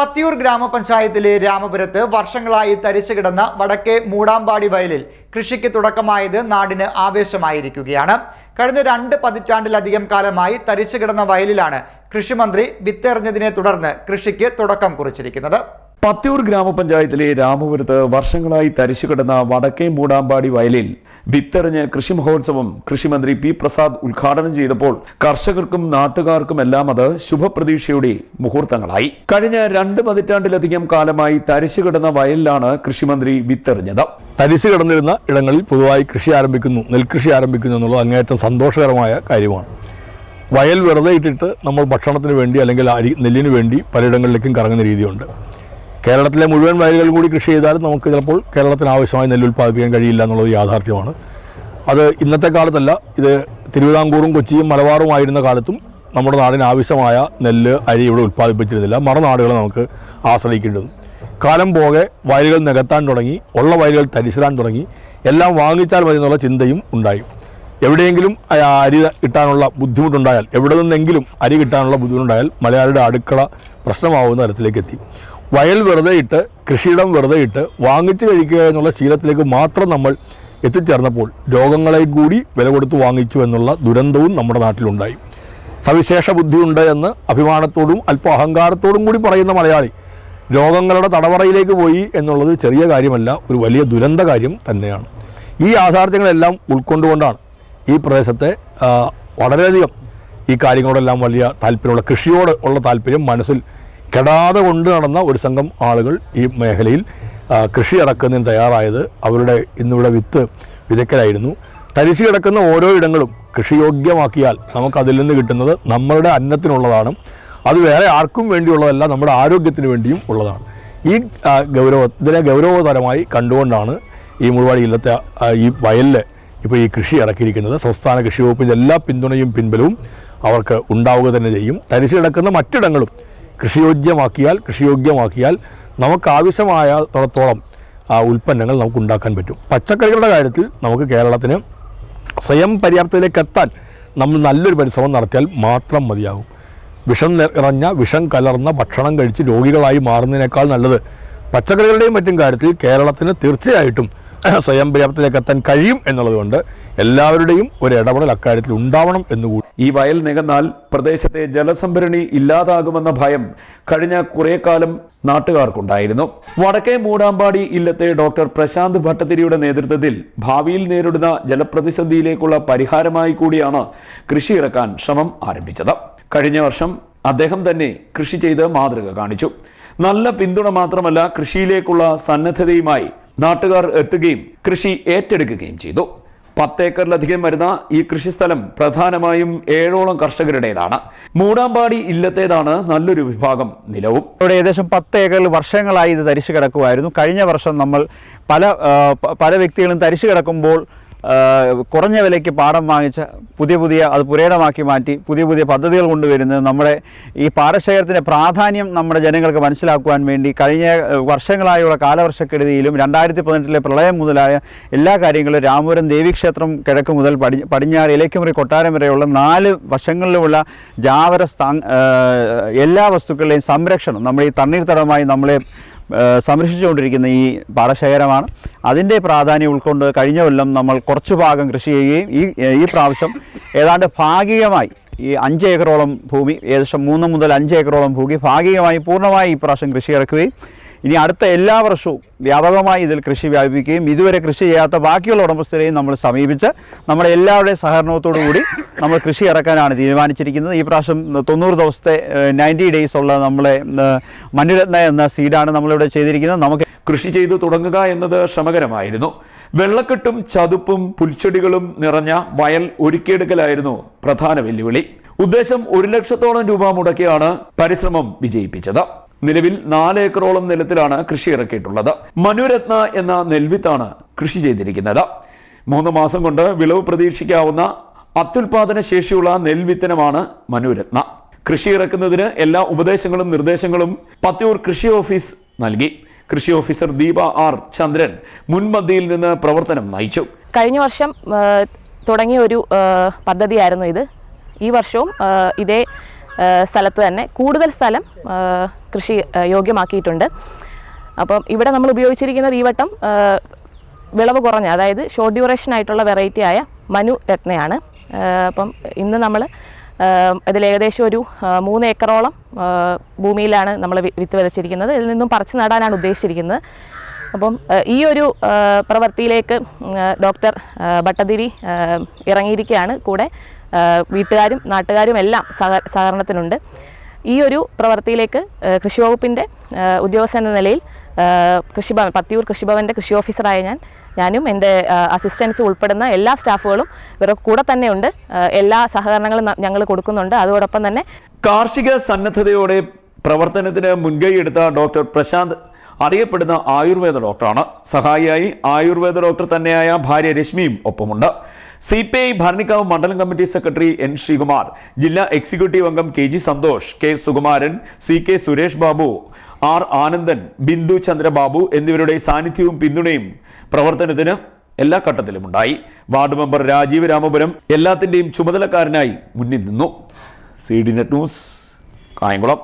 പത്തിയൂർ ഗ്രാമപഞ്ചായത്തിലെ രാമപുരത്ത് വർഷങ്ങളായി തരിച്ചു കിടന്ന വടക്കേ മൂടാമ്പാടി വയലിൽ കൃഷിക്ക് തുടക്കമായത് നാടിന് ആവേശമായിരിക്കുകയാണ്. കഴിഞ്ഞ രണ്ട് പതിറ്റാണ്ടിലധികം കാലമായി തരിച്ചു കിടന്ന വയലിലാണ് കൃഷിമന്ത്രി വിത്തെറിഞ്ഞതിനെ തുടർന്ന് കൃഷിക്ക് തുടക്കം കുറിച്ചിരിക്കുന്നത്. പത്തിയൂർ ഗ്രാമപഞ്ചായത്തിലെ രാമപുരത്ത് വർഷങ്ങളായി തരിശുകിടന്ന വടക്കേ മൂടാമ്പാടി വയലിൽ വിത്തെറിഞ്ഞ് കൃഷി മഹോത്സവം കൃഷിമന്ത്രി പി പ്രസാദ് ഉദ്ഘാടനം ചെയ്തപ്പോൾ കർഷകർക്കും നാട്ടുകാർക്കുമെല്ലാം അത് ശുഭപ്രതീക്ഷയുടെ മുഹൂർത്തങ്ങളായി. കഴിഞ്ഞ രണ്ട് പതിറ്റാണ്ടിലധികം കാലമായി തരിശുകിടന്ന വയലിലാണ് കൃഷിമന്ത്രി വിത്തെറിഞ്ഞത്. തരിച്ചു കിടന്നിരുന്ന ഇടങ്ങളിൽ പൊതുവായി കൃഷി ആരംഭിക്കുന്നു നെൽകൃഷി ആരംഭിക്കുന്നു എന്നുള്ളത് അങ്ങേയറ്റം സന്തോഷകരമായ കാര്യമാണ്. വയൽ വെറുതെ ഇട്ടിട്ട് നമ്മൾ ഭക്ഷണത്തിന് വേണ്ടി അല്ലെങ്കിൽ അരി നെല്ലിന് വേണ്ടി പലയിടങ്ങളിലേക്കും കറങ്ങുന്ന രീതിയുണ്ട്. കേരളത്തിലെ മുഴുവൻ വയലുകളും കൂടി കൃഷി ചെയ്താലും നമുക്ക് ചിലപ്പോൾ കേരളത്തിന് ആവശ്യമായ നെല്ല് ഉൽപ്പാദിപ്പിക്കാൻ കഴിയില്ല എന്നുള്ളത് യാഥാർത്ഥ്യമാണ്. അത് ഇന്നത്തെ കാലത്തല്ല ഇത് തിരുവിതാംകൂറും കൊച്ചിയും മലബാറുമായിരുന്ന കാലത്തും നമ്മുടെ നാടിന് ആവശ്യമായ നെല്ല് അരി ഇവിടെ ഉൽപ്പാദിപ്പിച്ചിരുന്നില്ല. മറുനാടുകളെ നമുക്ക് ആശ്രയിക്കേണ്ടതും. കാലം പോകെ വയലുകൾ നികത്താൻ തുടങ്ങി ഉള്ള വയലുകൾ തരിശിടാൻ തുടങ്ങി എല്ലാം വാങ്ങിച്ചാൽ മതി എന്നുള്ള ചിന്തയും ഉണ്ടായി. എവിടെയെങ്കിലും അരി കിട്ടാനുള്ള ബുദ്ധിമുട്ടുണ്ടായാൽ എവിടെ നിന്നെങ്കിലും അരി കിട്ടാനുള്ള ബുദ്ധിമുട്ടുണ്ടായാൽ മലയാളിയുടെ അടുക്കള പ്രശ്നമാവുന്ന തരത്തിലേക്ക് എത്തി. വയൽ വെറുതെ ഇട്ട് കൃഷിയിടം വെറുതെ ഇട്ട് വാങ്ങിച്ചു കഴിക്കുക എന്നുള്ള ശീലത്തിലേക്ക് മാത്രം നമ്മൾ എത്തിച്ചേർന്നപ്പോൾ രോഗങ്ങളെ കൂടി വില കൊടുത്ത് വാങ്ങിച്ചു എന്നുള്ള ദുരന്തവും നമ്മുടെ നാട്ടിലുണ്ടായി. സവിശേഷ ബുദ്ധിയുണ്ട് എന്ന് അഭിമാനത്തോടും അല്പ അഹങ്കാരത്തോടും കൂടി പറയുന്ന മലയാളി രോഗങ്ങളുടെ തടവറയിലേക്ക് പോയി എന്നുള്ളത് ചെറിയ കാര്യമല്ല ഒരു വലിയ ദുരന്ത കാര്യം തന്നെയാണ്. ഈ യാഥാർത്ഥ്യങ്ങളെല്ലാം ഉൾക്കൊണ്ടുകൊണ്ടാണ് ഈ പ്രദേശത്തെ വളരെയധികം ഈ കാര്യങ്ങളോടെല്ലാം വലിയ താല്പര്യമുള്ള കൃഷിയോട് ഉള്ള താല്പര്യം മനസ്സിൽ കെടാതെ കൊണ്ട് നടന്ന ഒരു സംഘം ആളുകൾ ഈ മേഖലയിൽ കൃഷി ഇറക്കുന്നതിന് തയ്യാറായത് അവരുടെ ഇന്നിവിടെ വിത്ത് വിതയ്ക്കലായിരുന്നു. തരിശു കിടക്കുന്ന ഓരോ ഇടങ്ങളും കൃഷിയോഗ്യമാക്കിയാൽ നമുക്ക് അതിൽ നിന്ന് കിട്ടുന്നത് നമ്മളുടെ അന്നത്തിനുള്ളതാണ്. അത് വേറെ ആർക്കും വേണ്ടിയുള്ളതല്ല നമ്മുടെ ആരോഗ്യത്തിന് വേണ്ടിയും ഉള്ളതാണ്. ഈ ഗൗരവ ഇതിനെ ഗൗരവതരമായി കണ്ടുകൊണ്ടാണ് ഈ മുഴുവാടി ഇല്ലത്തെ ഈ വയലിൽ ഇപ്പോൾ ഈ കൃഷി ഇറക്കിയിരിക്കുന്നത് സംസ്ഥാന കൃഷി വകുപ്പിന്റെ എല്ലാ പിന്തുണയും പിൻബലവും അവർക്ക് ഉണ്ടാവുക തന്നെ ചെയ്യും. തരിശു കിടക്കുന്ന മറ്റിടങ്ങളും കൃഷിയോഗ്യമാക്കിയാൽ കൃഷിയോഗ്യമാക്കിയാൽ നമുക്ക് ആവശ്യമായത്തോളം ആ ഉൽപ്പന്നങ്ങൾ നമുക്ക് ഉണ്ടാക്കാൻ പറ്റും. പച്ചക്കറികളുടെ കാര്യത്തിൽ നമുക്ക് കേരളത്തിന് സ്വയം പര്യാപ്തതയിലേക്ക് എത്താൻ നമ്മൾ നല്ലൊരു പരിശ്രമം നടത്തിയാൽ മാത്രം മതിയാകും. വിഷം നിറഞ്ഞ വിഷം കലർന്ന ഭക്ഷണം കഴിച്ച് രോഗികളായി മാറുന്നതിനേക്കാൾ നല്ലത് പച്ചക്കറികളുടെയും മറ്റും കാര്യത്തിൽ കേരളത്തിന് തീർച്ചയായിട്ടും സ്വയം പര്യാപ്തത്തിലേക്ക് എത്താൻ കഴിയും എന്നുള്ളതുകൊണ്ട് എല്ലാവരുടെയും ഒരു ഇടപെടൽ അക്കാര്യത്തിൽ ഉണ്ടാവണം എന്നുകൂടി ഈ വയൽ നികന്നാൽ പ്രദേശത്തെ ജലസംഭരണി ഇല്ലാതാകുമെന്ന ഭയം കഴിഞ്ഞ കുറേ കാലം നാട്ടുകാർക്കുണ്ടായിരുന്നു. വടക്കേ മൂടാമ്പാടി ഇല്ലത്തെ ഡോക്ടർ പ്രശാന്ത് ഭട്ടതിരിയുടെ നേതൃത്വത്തിൽ ഭാവിയിൽ നേരിടുന്ന ജലപ്രതിസന്ധിയിലേക്കുള്ള പരിഹാരമായി കൂടിയാണ് കൃഷി ഇറക്കാൻ ശ്രമം ആരംഭിച്ചത്. കഴിഞ്ഞ വർഷം അദ്ദേഹം തന്നെ കൃഷി ചെയ്ത് മാതൃക കാണിച്ചു. നല്ല പിന്തുണ മാത്രമല്ല കൃഷിയിലേക്കുള്ള സന്നദ്ധതയുമായി നാട്ടുകാർ എത്തുകയും കൃഷി ഏറ്റെടുക്കുകയും ചെയ്തു. പത്തേക്കറിലധികം വരുന്ന ഈ കൃഷിസ്ഥലം പ്രധാനമായും ഏഴോളം കർഷകരുടേതാണ്. മൂടാമ്പാടി ഇല്ലത്തേതാണ് നല്ലൊരു വിഭാഗം നിലവും. ഇവിടെ ഏകദേശം പത്ത് ഏക്കറിൽ വർഷങ്ങളായി ഇത് തരിശു കിടക്കുമായിരുന്നു കഴിഞ്ഞ വർഷം നമ്മൾ പല പല വ്യക്തികളും തരിശു കിടക്കുമ്പോൾ കുറഞ്ഞ വിലയ്ക്ക് പാടം വാങ്ങിച്ച് പുതിയ പുതിയ അത് പുരേടമാക്കി മാറ്റി പുതിയ പുതിയ പദ്ധതികൾ കൊണ്ടുവരുന്നത് നമ്മുടെ ഈ പാടശേഖരത്തിന്റെ പ്രാധാന്യം നമ്മുടെ ജനങ്ങൾക്ക് മനസ്സിലാക്കുവാൻ വേണ്ടി കഴിഞ്ഞ വർഷങ്ങളായുള്ള കാലവർഷക്കെടുതിയിലും രണ്ടായിരത്തി പതിനെട്ടിലെ പ്രളയം മുതലായ എല്ലാ കാര്യങ്ങളും രാമപുരം ദേവീക്ഷേത്രം കിഴക്ക് മുതൽ പടി പടിഞ്ഞാറ് ഇലയ്ക്കുമുറി കൊട്ടാരം വരെയുള്ള നാല് വശങ്ങളിലുമുള്ള ജാവര സ്ഥാ- എല്ലാ വസ്തുക്കളുടെയും സംരക്ഷണം നമ്മൾ ഈ തണ്ണീർത്തടമായി നമ്മളെ സംരക്ഷിച്ചുകൊണ്ടിരിക്കുന്ന ഈ പാടശേഖരമാണ്. അതിന്റെ പ്രാധാന്യം ഉൾക്കൊണ്ട് കഴിഞ്ഞ കൊല്ലം നമ്മൾ കുറച്ചു ഭാഗം കൃഷി ചെയ്യുകയും ഈ ഈ പ്രാവശ്യം ഏതാണ്ട് ഭാഗികമായി ഈ അഞ്ച് ഏക്കറോളം ഭൂമി ഏകദേശം മൂന്ന് മുതൽ അഞ്ച് ഏക്കറോളം ഭൂമി ഭാഗികമായി പൂർണമായി ഈ പ്രാവശ്യം കൃഷി ഇറക്കുകയും ഇനി അടുത്ത എല്ലാ വർഷവും വ്യാപകമായി ഇതിൽ കൃഷി വ്യാപിപ്പിക്കുകയും ഇതുവരെ കൃഷി ചെയ്യാത്ത ബാക്കിയുള്ള ഉടമസ്ഥരെയും നമ്മൾ സമീപിച്ച് നമ്മുടെ എല്ലാവരുടെയും സഹകരണത്തോടു കൂടി നമ്മൾ കൃഷി ഇറക്കാനാണ് തീരുമാനിച്ചിരിക്കുന്നത്. ഈ പ്രാവശ്യം തൊണ്ണൂറ് ദിവസത്തെ നയന്റി ഡേയ്സ് ഉള്ള നമ്മളെ മണ്ണിരത്ന എന്ന സീഡാണ് നമ്മളിവിടെ ചെയ്തിരിക്കുന്നത്. നമുക്ക് കൃഷി ചെയ്തു തുടങ്ങുക എന്നത് ശ്രമകരമായിരുന്നു. വെള്ളക്കെട്ടും ചതുപ്പും പുൽച്ചെടികളും നിറഞ്ഞ വയൽ ഒരുക്കിയെടുക്കലായിരുന്നു പ്രധാന വെല്ലുവിളി. ഉദ്ദേശം ഒരു ലക്ഷത്തോളം രൂപ മുടക്കിയാണ് പരിശ്രമം വിജയിപ്പിച്ചത്. നിലവിൽ നാല് ഏക്കറോളം നിലത്തിലാണ് കൃഷി ഇറക്കിയിട്ടുള്ളത്. മനുരത്ന എന്ന നെൽവിത്താണ് കൃഷി ചെയ്തിരിക്കുന്നത്. മൂന്ന് മാസം കൊണ്ട് വിളവ് പ്രതീക്ഷിക്കാവുന്ന അത്യുൽപാദന ശേഷിയുള്ള നെൽവിത്തനമാണ് മനുരത്ന. കൃഷി ഇറക്കുന്നതിന് എല്ലാ ഉപദേശങ്ങളും നിർദ്ദേശങ്ങളും പത്തിയൂർ കൃഷി ഓഫീസ് നൽകി. കൃഷി ഓഫീസർ ദീപ ആർ ചന്ദ്രൻ മുൻപന്തിയിൽ നിന്ന് പ്രവർത്തനം നയിച്ചു. കഴിഞ്ഞ വർഷം തുടങ്ങിയ ഒരു പദ്ധതിയായിരുന്നു ഇത്. ഈ വർഷവും ഇതേ സ്ഥലത്ത് തന്നെ കൂടുതൽ സ്ഥലം കൃഷി യോഗ്യമാക്കിയിട്ടുണ്ട്. അപ്പം ഇവിടെ നമ്മൾ ഉപയോഗിച്ചിരിക്കുന്നത് ഈ വട്ടം വിളവ് കുറഞ്ഞ അതായത് ഷോർട്ട് ഡ്യൂറേഷൻ ആയിട്ടുള്ള വെറൈറ്റി ആയ മനു രത്നയാണ്. അപ്പം ഇന്ന് നമ്മൾ ഇതിൽ ഏകദേശം ഒരു മൂന്ന് ഏക്കറോളം ഭൂമിയിലാണ് നമ്മൾ വിത്ത് വിതച്ചിരിക്കുന്നത്. ഇതിൽ നിന്നും പറിച്ചു നടാനാണ് ഉദ്ദേശിച്ചിരിക്കുന്നത്. അപ്പം ഈ ഒരു പ്രവൃത്തിയിലേക്ക് ഡോക്ടർ ഭട്ടതിരി ഇറങ്ങിയിരിക്കുകയാണ്. കൂടെ വീട്ടുകാരും നാട്ടുകാരും എല്ലാം സഹ സഹകരണത്തിനുണ്ട്. ഈ ഒരു പ്രവൃത്തിയിലേക്ക് കൃഷി വകുപ്പിന്റെ ഉദ്യോഗസ്ഥൻ എന്ന നിലയിൽ കൃഷിഭവൻ പത്തിയൂർ കൃഷിഭവന്റെ കൃഷി ഓഫീസറായ ഞാൻ ഞാനും എന്റെ അസിസ്റ്റൻസ് ഉൾപ്പെടുന്ന എല്ലാ സ്റ്റാഫുകളും ഇവരുടെ കൂടെ തന്നെയുണ്ട് എല്ലാ സഹകരണങ്ങളും ഞങ്ങൾ കൊടുക്കുന്നുണ്ട്. അതോടൊപ്പം തന്നെ കാർഷിക സന്നദ്ധതയോടെ പ്രവർത്തനത്തിന് മുൻകൈ എടുത്ത ഡോക്ടർ പ്രശാന്ത് അറിയപ്പെടുന്ന ആയുർവേദ ഡോക്ടറാണ്. സഹായിയായി ആയുർവേദ ഡോക്ടർ തന്നെയായ ഭാര്യ രശ്മിയും ഒപ്പമുണ്ട്. സി പി ഐ ഭരണിക്കാവ് മണ്ഡലം കമ്മിറ്റി സെക്രട്ടറി എൻ ശ്രീകുമാർ ജില്ലാ എക്സിക്യൂട്ടീവ് അംഗം K G Santhosh K Sukumaran C K Suresh Babu R Anandan Bindu Chandrababu എന്നിവരുടെ സാന്നിധ്യവും പിന്തുണയും പ്രവർത്തനത്തിന് എല്ലാ ഘട്ടത്തിലും ഉണ്ടായി വാർഡ് മെമ്പർ രാജീവ് രാമപുരം എല്ലാത്തിന്റെയും ചുമതലക്കാരനായി മുന്നിൽ നിന്നു. C D net news Kayamkulam.